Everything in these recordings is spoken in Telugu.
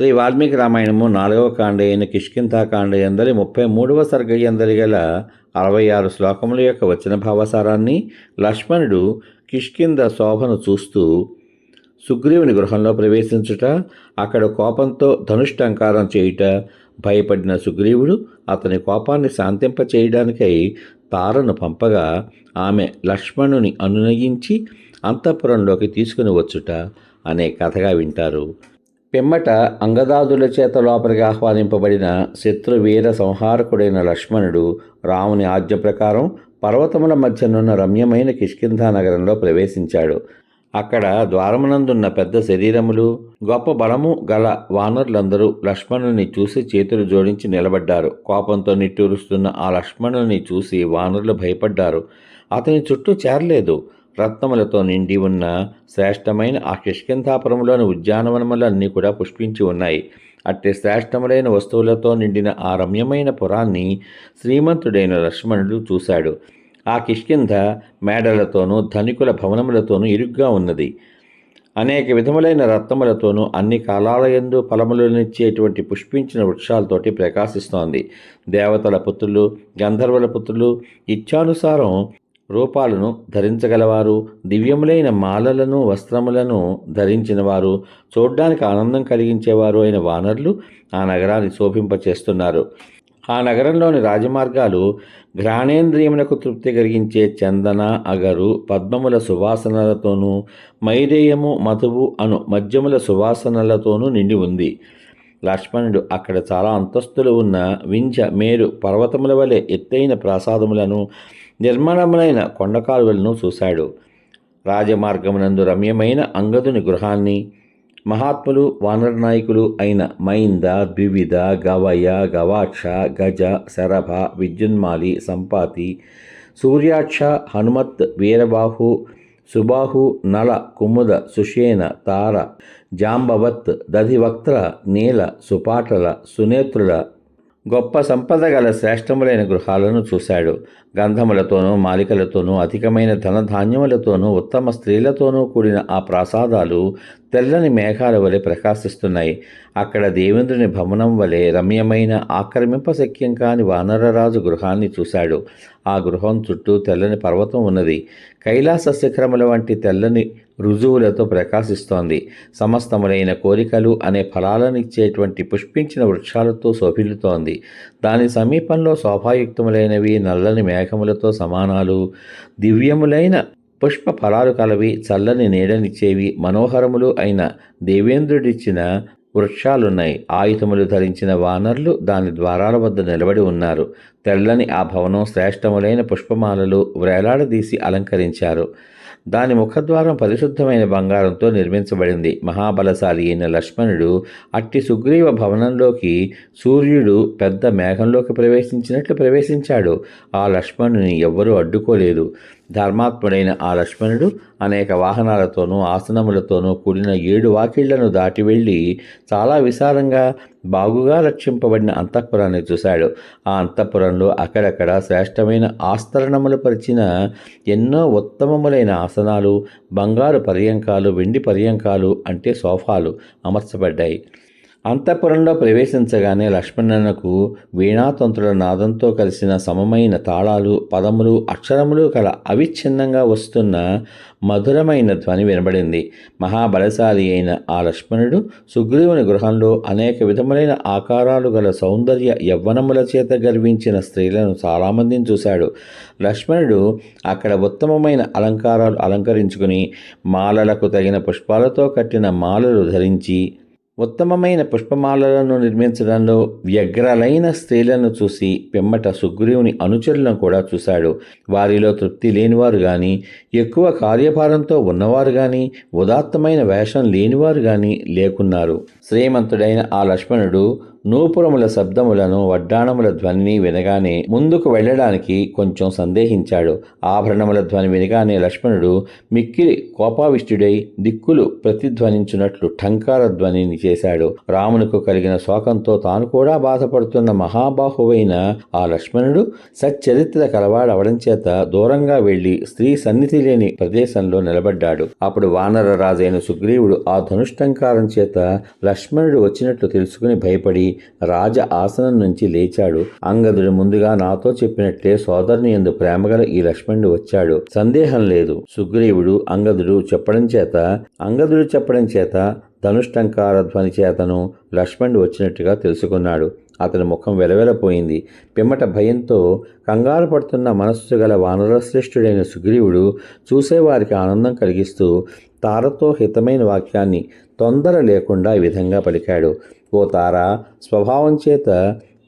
శ్రీ వాల్మీకి రామాయణము నాలుగవ కాండ అయిన కిష్కింతాకాండ ఎందలి ముప్పై మూడవ సర్గ ఎందలి గల అరవై ఆరు శ్లోకముల యొక్క వచన భావసారాన్ని లక్ష్మణుడు కిష్కింద శోభను చూస్తూ సుగ్రీవుని గృహంలో ప్రవేశించుట అక్కడ కోపంతో ధనుష్టంకారం చేయుట భయపడిన సుగ్రీవుడు అతని కోపాన్ని శాంతింపచేయడానికై తారను పంపగా ఆమె లక్ష్మణుని అనునయించి అంతఃపురంలోకి తీసుకుని వచ్చుట అనే కథగా వింటారు. పిమ్మట అంగదాదుల చేత లోపలికి ఆహ్వానింపబడిన శత్రువీర సంహారకుడైన లక్ష్మణుడు రాముని ఆజ్ఞ ప్రకారం పర్వతముల మధ్యనున్న రమ్యమైన కిష్కింధా నగరంలో ప్రవేశించాడు. అక్కడ ద్వారమునందున్న పెద్ద శరీరములు గొప్ప బలము గల వానరులందరూ లక్ష్మణుని చూసి చేతులు జోడించి నిలబడ్డారు. కోపంతో నిట్టూరుస్తున్న ఆ లక్ష్మణుని చూసి వానరులు భయపడ్డారు. అతని చుట్టూ చేరలేదు. రత్నములతో నిండి ఉన్న శ్రేష్టమైన ఆ కిష్కింధాపురంలోని ఉద్యానవనములన్నీ కూడా పుష్పించి ఉన్నాయి. అట్టి శ్రేష్టములైన వస్తువులతో నిండిన ఆ రమ్యమైన పురాన్ని శ్రీమంతుడైన లక్ష్మణుడు చూశాడు. ఆ కిష్కింధ మేడలతోనూ ధనికుల భవనములతోనూ ఇరుగ్గా ఉన్నది. అనేక విధములైన రత్నములతోనూ అన్ని కాలాలయందు ఫలములనిచ్చేటువంటి పుష్పించిన వృక్షాలతోటి ప్రకాశిస్తోంది. దేవతల పుత్రులు గంధర్వుల పుత్రులు ఇచ్ఛానుసారం రూపాలను ధరించగలవారు దివ్యములైన మాలలను వస్త్రములను ధరించినవారు చూడ్డానికి ఆనందం కలిగించేవారు అయిన వానరులు ఆ నగరాన్ని శోభింపచేస్తున్నారు. ఆ నగరంలోని రాజమార్గాలు ఘ్రాణేంద్రియములకు తృప్తి కలిగించే చందన అగరు పద్మముల సువాసనలతోనూ మైరేయము మధువు అను మద్యముల సువాసనలతోనూ నిండి ఉంది. లక్ష్మణుడు అక్కడ చాలా అంతస్తులు ఉన్న వింజ మేరు పర్వతముల వలె ఎత్తైన ప్రాసాదములను నిర్మలములైన కొండకాలువలను చూశాడు. రాజమార్గమునందు రమ్యమైన అంగదుని గృహాన్ని మహాత్ములు వానర నాయకులు అయిన మైంద ద్వివిధ గవయ గవాక్ష గజ శరభ విద్యున్మాలి సంపాతి సూర్యాక్ష హనుమత్ వీరబాహు సుబాహు నల కుముద సుషేన తార జాంబవత్ దధివక్త్ర నీల సుపాటల సునేత్రుల గొప్ప సంపద గల శ్రేష్టములైన గృహాలను చూశాడు. గంధములతోనూ మాలికలతోనూ అధికమైన ధనధాన్యములతోనూ ఉత్తమ స్త్రీలతోనూ కూడిన ఆ ప్రాసాదాలు తెల్లని మేఘాల వలె ప్రకాశిస్తున్నాయి. అక్కడ దేవేంద్రుని భవనం వలె రమ్యమైన ఆక్రమింపశక్యం కాని వానరరాజు గృహాన్ని చూశాడు. ఆ గృహం చుట్టూ తెల్లని పర్వతం ఉన్నది. కైలాస శిఖరముల వంటి తెల్లని రుజువులతో ప్రకాశిస్తోంది. సమస్తములైన కోరికలు అనే ఫలాలనిచ్చేటువంటి పుష్పించిన వృక్షాలతో శోభిల్లుతోంది. దాని సమీపంలో శోభాయుక్తములైనవి నల్లని మేఘములతో సమానాలు దివ్యములైన పుష్ప ఫలాలు కలవి చల్లని నీడనిచ్చేవి మనోహరములు అయిన దేవేంద్రుడిచ్చిన వృక్షాలున్నాయి. ఆయుధములు ధరించిన వానర్లు దాని ద్వారాల వద్ద నిలబడి ఉన్నారు. తెల్లని ఆ భవనం శ్రేష్టములైన పుష్పమాలలు వ్రేలాడదీసి అలంకరించారు. దాని ముఖద్వారం పరిశుద్ధమైన బంగారంతో నిర్మించబడింది. మహాబలశాలి అయిన లక్ష్మణుడు అట్టి సుగ్రీవ భవనంలోకి సూర్యుడు పెద్ద మేఘంలోకి ప్రవేశించినట్లు ప్రవేశించాడు. ఆ లక్ష్మణుని ఎవ్వరూ అడ్డుకోలేదు. ధర్మాత్ముడైన ఆ లక్ష్మణుడు అనేక వాహనాలతోనూ ఆసనములతోనూ కూడిన ఏడు వాకిళ్ళను దాటి వెళ్ళి చాలా విశాలంగా బాగుగా రక్షింపబడిన అంతఃపురాన్ని చూశాడు. ఆ అంతఃపురంలో అక్కడక్కడ శ్రేష్టమైన ఆస్తరణములు పరిచిన ఎన్నో ఉత్తమములైన ఆసనాలు బంగారు పర్యంకాలు వెండి పర్యంకాలు అంటే సోఫాలు అమర్చబడ్డాయి. అంతఃపురంలో ప్రవేశించగానే లక్ష్మణునకు వీణాతంతుల నాదంతో కలిసిన సమమైన తాళాలు పదములు అక్షరములు కల అవిచ్ఛిన్నంగా వస్తున్న మధురమైన ధ్వని వినబడింది. మహాబలశాలి అయిన ఆ లక్ష్మణుడు సుగ్రీవుని గృహంలో అనేక విధములైన ఆకారాలు గల సౌందర్య యవ్వనముల చేత గర్వించిన స్త్రీలను చాలామందిని చూశాడు. లక్ష్మణుడు అక్కడ ఉత్తమమైన అలంకారాలు అలంకరించుకుని మాలలకు తగిన పుష్పాలతో కట్టిన మాలలు ధరించి ఉత్తమమైన పుష్పమాలలను నిర్మించడంలో వ్యగ్రలైన స్త్రీలను చూసి పిమ్మట సుగ్రీవుని అనుచరులను కూడా చూశాడు. వారిలో తృప్తి లేనివారు కానీ ఎక్కువ కార్యభారంతో ఉన్నవారు కానీ ఉదాత్తమైన వేషం లేనివారు కానీ లేకున్నారు. శ్రీమంతుడైన ఆ లక్ష్మణుడు నూపురముల శబ్దములను వడ్డాణముల ధ్వనిని వినగానే ముందుకు వెళ్ళడానికి కొంచెం సందేహించాడు. ఆభరణముల ధ్వని వినగానే లక్ష్మణుడు మిక్కిలి కోపావిష్టుడై దిక్కులు ప్రతిధ్వనించినట్లు ఠంకార ధ్వనిని చేశాడు. రామునకు కలిగిన శోకంతో తాను కూడా బాధపడుతున్న మహాబాహువైన ఆ లక్ష్మణుడు సచ్చరిత్ర కలవాడవడం చేత దూరంగా వెళ్ళి స్త్రీ సన్నిధి లేని ప్రదేశంలో నిలబడ్డాడు. అప్పుడు వానర రాజైన సుగ్రీవుడు ఆ ధనుష్టంకారం చేత లక్ష్మణుడు వచ్చినట్లు తెలుసుకుని భయపడి రాజ ఆసనం నుంచి లేచాడు. అంగదుడు ముందుగా నాతో చెప్పినట్లే సోదరుని ఎందు ప్రేమగల ఈ లక్ష్మణుడు వచ్చాడు. సందేహం లేదు. సుగ్రీవుడు అంగదుడు చెప్పడం చేత అంగదుడు చెప్పడం చేత ధనుష్టంకార ధ్వని చేతను లక్ష్మణుడు వచ్చినట్టుగా తెలుసుకున్నాడు. అతని ముఖం వెలవెలపోయింది. పిమ్మట భయంతో కంగారు పడుతున్న మనస్సు గల వానరశ్రేష్ఠుడైన సుగ్రీవుడు చూసేవారికి ఆనందం కలిగిస్తూ తారతో హితమైన వాక్యాన్ని తొందర లేకుండా ఈ విధంగా పలికాడు. ఓ తార స్వభావం చేత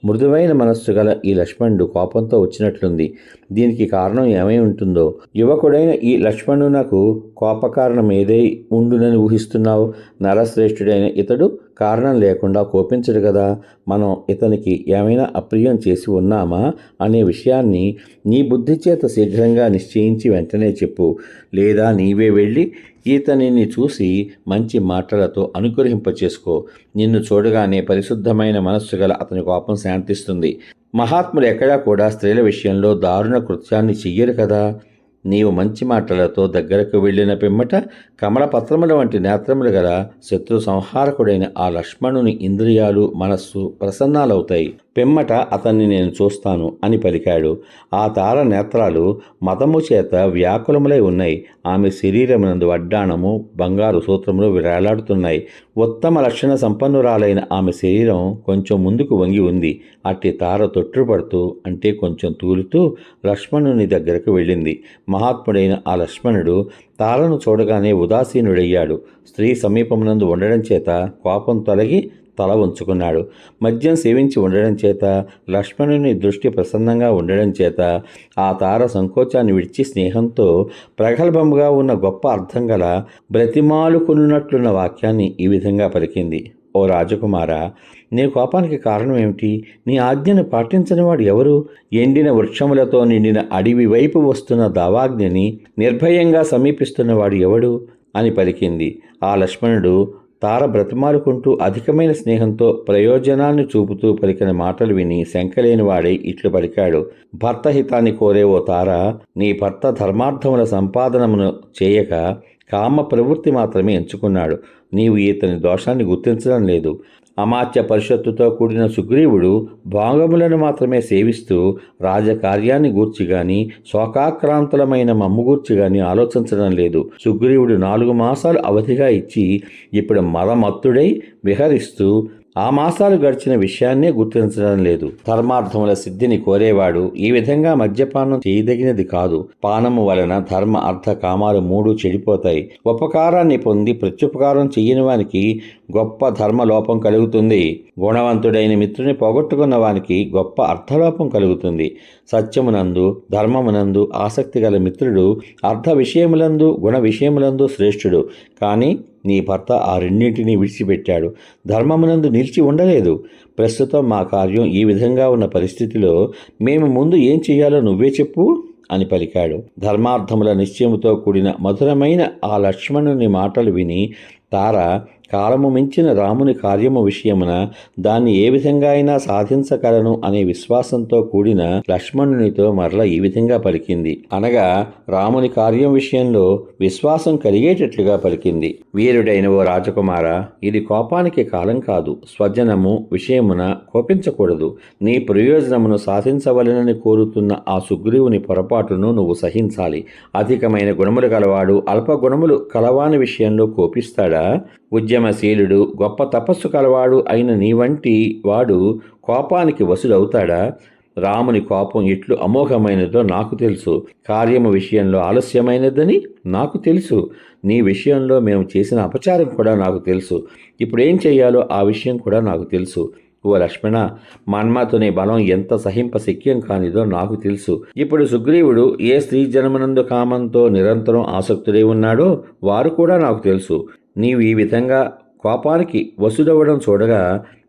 మృదువైన మనస్సు గల ఈ లక్ష్మణుడు కోపంతో వచ్చినట్లుంది. దీనికి కారణం ఏమై ఉంటుందో? యువకుడైన ఈ లక్ష్మణునకు కోపకారణం ఏదై ఉండునని ఊహిస్తున్నావు? నరశ్రేష్ఠుడైన ఇతడు కారణం లేకుండా కోపించడు కదా? మనం ఇతనికి ఏమైనా అప్రియం చేసి ఉన్నామా అనే విషయాన్ని నీ బుద్ధి చేత శీఘ్రంగా నిశ్చయించి వెంటనే చెప్పు. లేదా నీవే వెళ్ళి ఈతనిని చూసి మంచి మాటలతో అనుగ్రహింపచేసుకో. నిన్ను చూడగానే పరిశుద్ధమైన మనస్సు గల అతని కోపం శాంతిస్తుంది. మహాత్ములు ఎక్కడా కూడా స్త్రీల విషయంలో దారుణ కృత్యాన్ని చెయ్యరు కదా? నీవు మంచి మాటలతో దగ్గరకు వెళ్ళిన పిమ్మట కమలపత్రముల వంటి నేత్రములు గల శత్రు సంహారకుడైన ఆ లక్ష్మణుని ఇంద్రియాలు మనస్సు ప్రసన్నాలవుతాయి. పిమ్మట అతన్ని నేను చూస్తాను అని పలికాడు. ఆ తార నేత్రాలు మతము చేత వ్యాకులములై ఉన్నాయి. ఆమె శరీరమునందు వడ్డాణము బంగారు సూత్రములు వేలాడుతున్నాయి. ఉత్తమ లక్షణ సంపన్నురాలైన ఆమె శరీరం కొంచెం ముందుకు వంగి ఉంది. అట్టి తార తొట్టుపడుతూ అంటే కొంచెం తూలుతూ లక్ష్మణుని దగ్గరకు వెళ్ళింది. మహాత్ముడైన ఆ లక్ష్మణుడు తారను చూడగానే ఉదాసీనుడయ్యాడు. స్త్రీ సమీపమునందు ఉండడం చేత కోపం తొలగి తల ఉంచుకున్నాడు మద్యం సేవించి ఉండడం చేత లక్ష్మణుని దృష్టి ప్రసన్నంగా ఉండడం చేత ఆ తార సంకోచాన్ని విడిచి స్నేహంతో ప్రగల్భంగా ఉన్న గొప్ప అర్థం గల బ్రతిమాలుకున్నట్లున్న వాక్యాన్ని ఈ విధంగా పలికింది. ఓ రాజకుమార నీ కోపానికి కారణం ఏమిటి? నీ ఆజ్ఞను పాటించని వాడు ఎవరు? ఎండిన వృక్షములతో నిండిన అడవి వైపు వస్తున్న దావాగ్నిని నిర్భయంగా సమీపిస్తున్నవాడు ఎవడు? అని పలికింది. ఆ లక్ష్మణుడు తార బ్రతిమాలుకుంటూ అధికమైన స్నేహంతో ప్రయోజనాన్ని చూపుతూ పలికిన మాటలు విని శంకలేనివాడై ఇట్లు పలికాడు. భర్త హితాన్ని కోరే ఓ తార నీ భర్త ధర్మార్థముల సంపాదనమును చేయక కామ ప్రవృత్తి మాత్రమే ఎంచుకున్నాడు. నీవు ఇతని దోషాన్ని గుర్తించడం లేదు. అమాత్య పరిషత్తుతో కూడిన సుగ్రీవుడు భాగములను మాత్రమే సేవిస్తూ రాజకార్యాన్ని గూర్చి గాని శోకాక్రాంతులమైన మమ్మగూర్చి గాని ఆలోచించడం లేదు. సుగ్రీవుడు నాలుగు మాసాలు అవధిగా ఇచ్చి ఇప్పుడు మరమత్తుడై విహరిస్తూ ఆ మాసాలు గడిచిన విషయాన్నే గుర్తించడం లేదు. ధర్మార్థముల సిద్ధిని కోరేవాడు ఈ విధంగా మద్యపానం చేయదగినది కాదు. పానము వలన ధర్మ అర్థ కామాలు మూడు చెడిపోతాయి. ఉపకారాన్ని పొంది ప్రత్యుపకారం చెయ్యని వానికి గొప్ప ధర్మలోపం కలుగుతుంది. గుణవంతుడైన మిత్రుని పోగొట్టుకున్న వానికి గొప్ప అర్థలోపం కలుగుతుంది. సత్యమునందు ధర్మమునందు ఆసక్తి గల మిత్రుడు అర్థ విషయములందు గుణ విషయములందు శ్రేష్ఠుడు. కానీ నీ భర్త ఆ రెండింటినీ విడిచిపెట్టాడు. ధర్మమునందు నిలిచి ఉండలేదు. ప్రస్తుతం మా కార్యం ఈ విధంగా ఉన్న పరిస్థితిలో మేము ముందు ఏం చేయాలో నువ్వే చెప్పు అని పలికాడు. ధర్మార్థముల నిశ్చయముతో కూడిన మధురమైన ఆ లక్ష్మణుని మాటలు విని తార కాలము మించిన రాముని కార్యము విషయమున దాన్ని ఏ విధంగా అయినా సాధించగలను అనే విశ్వాసంతో కూడిన లక్ష్మణునితో మరల ఈ విధంగా పలికింది. అనగా రాముని కార్యం విషయంలో విశ్వాసం కలిగేటట్లుగా పలికింది. వీరుడైన ఓ రాజకుమార ఇది కోపానికి కాలం కాదు. స్వజనము విషయమున కోపించకూడదు. నీ ప్రయోజనమును సాధించవలనని కోరుతున్న ఆ సుగ్రీవుని పొరపాటును నువ్వు సహించాలి. అధికమైన గుణములు కలవాడు అల్ప గుణములు కలవాని విషయంలో కోపిస్తాడా? ఉద్యమశీలుడు గొప్ప తపస్సు కలవాడు అయిన నీ వంటి వాడు కోపానికి వసుడవుతాడా రాముని కోపం ఎట్లు అమోఘమైనదో నాకు తెలుసు. కార్యము విషయంలో ఆలస్యమైనదని నాకు తెలుసు. నీ విషయంలో మేము చేసిన అపచారం కూడా నాకు తెలుసు. ఇప్పుడు ఏం చేయాలో ఆ విషయం కూడా నాకు తెలుసు. ఓ లక్ష్మణ మన్మథుని బలం ఎంత సహింప శక్యం కానిదో నాకు తెలుసు. ఇప్పుడు సుగ్రీవుడు ఏ స్త్రీ జన్మనందు కామంతో నిరంతరం ఆసక్తుడై ఉన్నాడో వారు కూడా నాకు తెలుసు. నీవు ఈ విధంగా కోపానికి వసుడవ్వడం చూడగా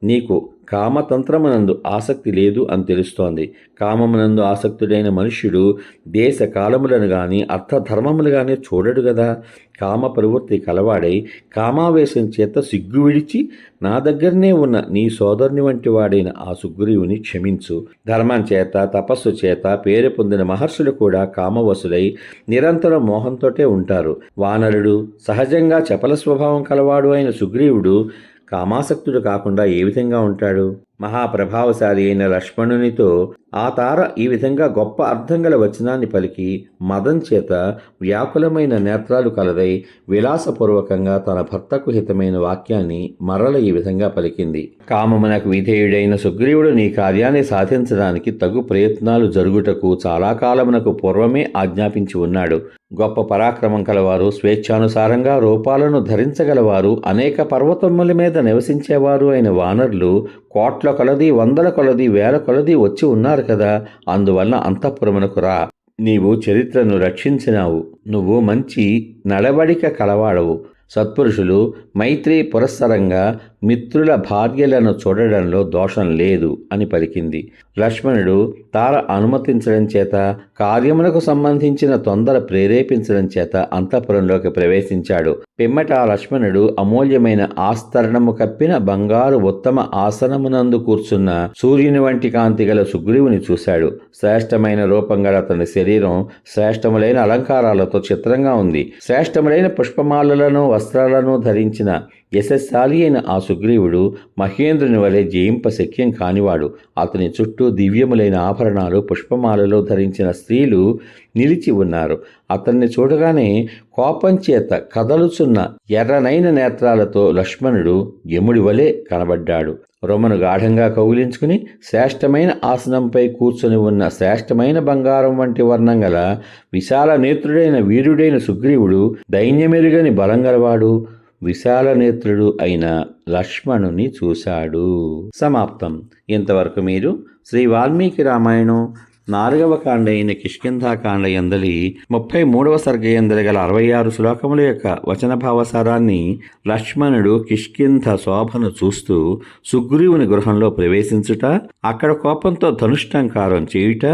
నీకు కామతంత్రమునందు ఆసక్తి లేదు అని తెలుస్తోంది. కామమునందు ఆసక్తుడైన మనుష్యుడు దేశ కాలములను గాని అర్థధర్మములు గాని చూడడు కదా కామ ప్రవృత్తి కలవాడై కామావేశం చేత సిగ్గు విడిచి నా దగ్గరనే ఉన్న నీ సోదరుని వంటి వాడైన ఆ సుగ్రీవుని క్షమించు. ధర్మం చేత తపస్సు చేత పేరు పొందిన మహర్షులు కూడా కామవసులై నిరంతరం మోహంతోటే ఉంటారు. వానరుడు సహజంగా చపల స్వభావం కలవాడు అయిన సుగ్రీవుడు కామాసక్తుడు కాకుండా ఏ విధంగా ఉంటాడు? మహాప్రభావశాలి అయిన లక్ష్మణునితో ఆ తార ఈ విధంగా గొప్ప అర్థం గల వచనాన్ని పలికి మదం చేత వ్యాకులమైన నేత్రాలు కలదై విలాసపూర్వకంగా తన భర్తకు హితమైన వాక్యాన్ని మరల ఈ విధంగా పలికింది. కామమునకు విధేయుడైన సుగ్రీవుడు నీ కార్యాన్ని సాధించడానికి తగు ప్రయత్నాలు జరుగుటకు చాలా కాలమునకు పూర్వమే ఆజ్ఞాపించి ఉన్నాడు. గొప్ప పరాక్రమం కలవారు స్వేచ్ఛానుసారంగా రూపాలను ధరించగలవారు అనేక పర్వతముల మీద నివసించేవారు అయిన వానరులు కోట్ల కొలది వందల కొలది వేల కొలది వచ్చి ఉన్నారు కదా అందువలన అంతఃపురమునకు రా. నీవు చరిత్రను రక్షించినావు. నువ్వు మంచి నడవడిక కలవాడవు. సత్పురుషులు మైత్రి పురస్సరంగా మిత్రుల భార్యలను చూడడంలో దోషం లేదు అని పలికింది. లక్ష్మణుడు తార అనుమతించడం చేత కార్యములకు సంబంధించిన తొందర ప్రేరేపించడం చేత అంతఃపురంలోకి ప్రవేశించాడు. పిమ్మట లక్ష్మణుడు అమూల్యమైన ఆస్తరణము కప్పిన బంగారు ఉత్తమ ఆసనమునందు కూర్చున్న సూర్యుని వంటి కాంతి గల సుగ్రీవుని చూశాడు. శ్రేష్టమైన రూపం గల అతని శరీరం శ్రేష్టములైన అలంకారాలతో చిత్రంగా ఉంది. శ్రేష్టములైన పుష్పమాలలను వస్త్రాలను ధరించిన యశస్శాలి అయిన ఆ సుగ్రీవుడు మహేంద్రుని వలె జయింప శక్యం కానివాడు. అతని చుట్టూ దివ్యములైన ఆభరణాలు పుష్పమాలలో ధరించిన స్త్రీలు నిలిచి ఉన్నారు. అతన్ని చూడగానే కోపం చేత కదలుచున్న ఎర్రనైన నేత్రాలతో లక్ష్మణుడు యముడి వలె కనబడ్డాడు. రొమను గాఢంగా కౌగిలించుకుని శ్రేష్టమైన ఆసనంపై కూర్చొని ఉన్న శ్రేష్టమైన బంగారం వంటి వర్ణం గల విశాల నేత్రుడైన వీరుడైన సుగ్రీవుడు దైన్యమెరుగని బలం గలవాడు. విశాల నేత్రుడు అయిన లక్ష్మణుని చూశాడు. సమాప్తం. ఇంతవరకు మీరు శ్రీ వాల్మీకి రామాయణం నాలుగవ కాండ అయిన కిష్కింధాకాండ ఎందలి ముప్పై మూడవ సర్గ ఎందలి గల అరవై ఆరు శ్లోకముల యొక్క వచన భావసారాన్ని లక్ష్మణుడు కిష్కింధ శోభను చూస్తూ సుగ్రీవుని గృహంలో ప్రవేశించుట అక్కడ కోపంతో ధనుష్టంకారం చేయుట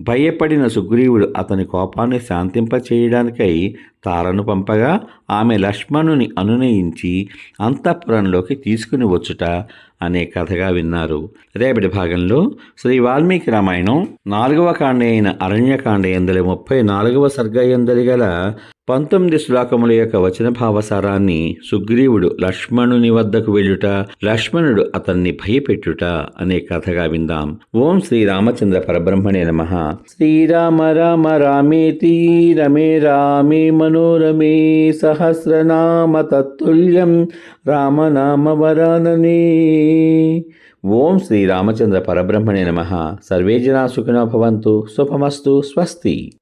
భయపడిన సుగ్రీవుడు అతని కోపాన్ని శాంతింపచేయడానికై తారను పంపగా ఆమె లక్ష్మణుని అనునయించి అంతఃపురంలోకి తీసుకుని వచ్చుట అనే కథగా విన్నారు. రేపటి భాగంలో శ్రీ వాల్మీకి రామాయణం నాలుగవ కాండే అయిన అరణ్యకాండ ఎందలి ముప్పై నాలుగవ సర్గ ఎందలి గల పంతొమ్మిది శ్లోకముల యొక్క వచన భావసారాన్ని సుగ్రీవుడు లక్ష్మణుని వద్దకు వెళ్ళుట లక్ష్మణుడు అతన్ని భయపెట్టుట అనే కథగా విందాం. ఓం శ్రీ రామచంద్ర పరబ్రహ్మణే నమ. శ్రీరామ రామ రామేతి రమే రామే మనోరమే సహస్రనామ తత్తుల్యం రామనామ వరాననే. ఓం శ్రీ రామచంద్ర పరబ్రహ్మణే నమ. సర్వే జనా సుఖినో భవంతు. శుభమస్తు స్వస్తి.